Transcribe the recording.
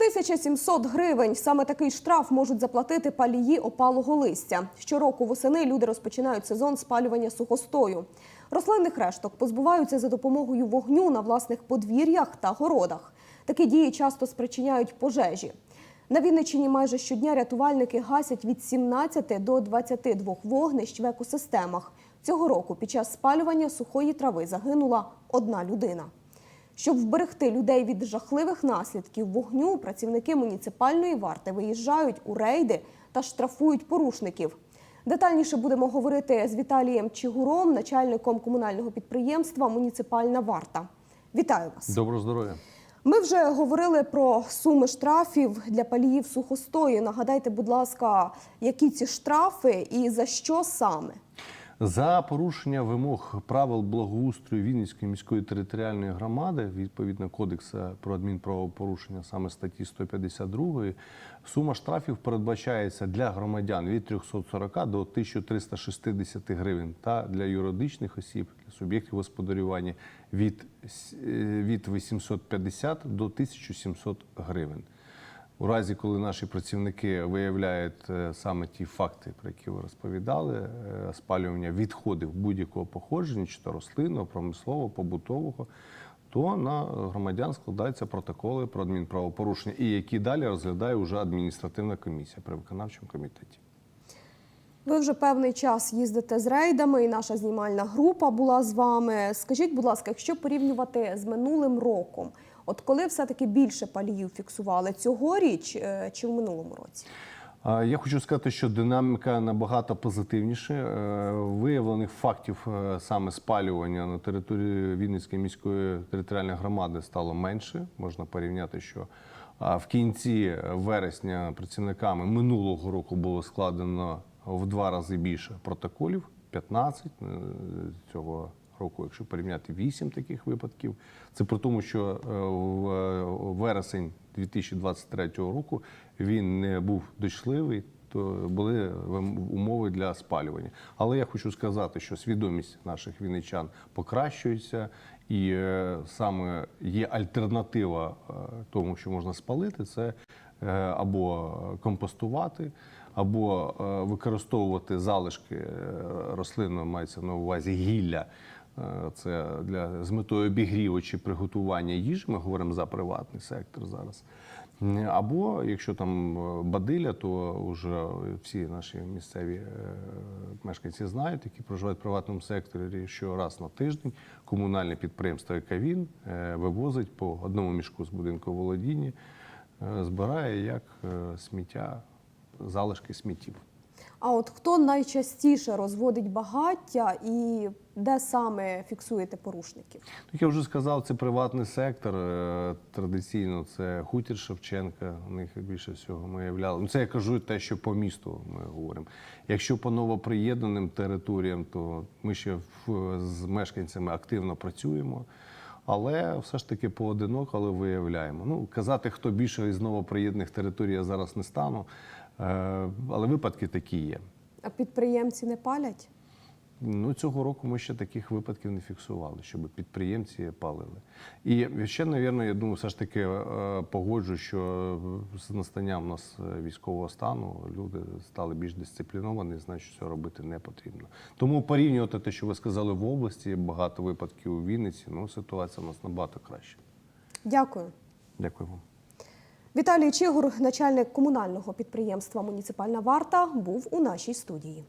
1700 гривень. Саме такий штраф можуть заплатити палії опалого листя. Щороку восени люди розпочинають сезон спалювання сухостою. Рослинних решток позбуваються за допомогою вогню на власних подвір'ях та городах. Такі дії часто спричиняють пожежі. На Вінниччині майже щодня рятувальники гасять від 17 до 22 вогнищ в екосистемах. Цього року під час спалювання сухої трави загинула одна людина. Щоб вберегти людей від жахливих наслідків вогню, працівники муніципальної варти виїжджають у рейди та штрафують порушників. Детальніше будемо говорити з Віталієм Чигуром, начальником комунального підприємства Муніципальна варта. Вітаю вас. Доброго здоров'я. Ми вже говорили про суми штрафів для паліїв сухостою. Нагадайте, будь ласка, які ці штрафи і за що саме? За порушення вимог правил благоустрою Вінницької міської територіальної громади, відповідно кодексу про адмінправопорушення, саме статті 152, сума штрафів передбачається для громадян від 340 до 1360 гривень та для юридичних осіб, для суб'єктів господарювання від, е, від 850 до 1700 гривень. У разі, коли наші працівники виявляють е, саме ті факти, про які ви розповідали, е, спалювання відходів будь-якого походження, чи то рослинного, промислового, побутового, то на громадян складаються протоколи про адмінправопорушення, і які далі розглядає вже адміністративна комісія при виконавчому комітеті. Ви вже певний час їздите з рейдами, і наша знімальна група була з вами. Скажіть, будь ласка, якщо порівнювати з минулим роком, от коли все-таки більше паліїв фіксували цьогоріч е, чи в минулому році? Я хочу сказати, що динаміка набагато позитивніша. Е, Виявлених фактів е, саме спалювання на території Вінницької міської територіальної громади стало менше. Можна порівняти, що в кінці вересня працівниками минулого року було складено в два рази більше протоколів 15 е, цього року, якщо порівняти 8 таких випадків. Це при тому, що е, в е, вересень 2023 року він не був дочливий, то були умови для спалювання. Але я хочу сказати, що свідомість наших вінничан покращується, і е, саме є альтернатива е, тому, що можна спалити, це е, або компостувати, або е, використовувати залишки е, рослинного, мається на увазі гілля. Е, Це для з метою обігріву чи приготування їжі. Ми говоримо за приватний сектор зараз. Або якщо там е, бадиля, то вже всі наші місцеві е, мешканці знають, які проживають в приватному секторі, що раз на тиждень комунальне підприємство «Екавін» е, вивозить по одному мішку з будинку володіння, збирає як сміття, залишки сміттів. А от хто найчастіше розводить багаття і де саме фіксуєте порушників? Як я вже сказав, це приватний сектор. Е, Традиційно це хутір Шевченка. У них більше всього ми являли. Ну, це я кажу те, що по місту ми говоримо. Якщо по новоприєднаним територіям, то ми ще з мешканцями активно працюємо. Але все ж таки поодиноко, але виявляємо. Ну, казати, хто більше із новоприєднаних територій, я зараз не стану. Е, Але випадки такі є. А підприємці не палять? Ну, цього року ми ще таких випадків не фіксували, щоб підприємці палили. І ще, навірно, я думаю, все ж таки е, погоджу, що з настанням у нас військового стану люди стали більш дисципліновані, знають, що цього робити не потрібно. Тому порівнювати те, що ви сказали в області, багато випадків у Вінниці, ну ситуація у нас набагато краще. Дякую. Дякую вам. Віталій Чигур, начальник комунального підприємства Муніципальна варта, був у нашій студії.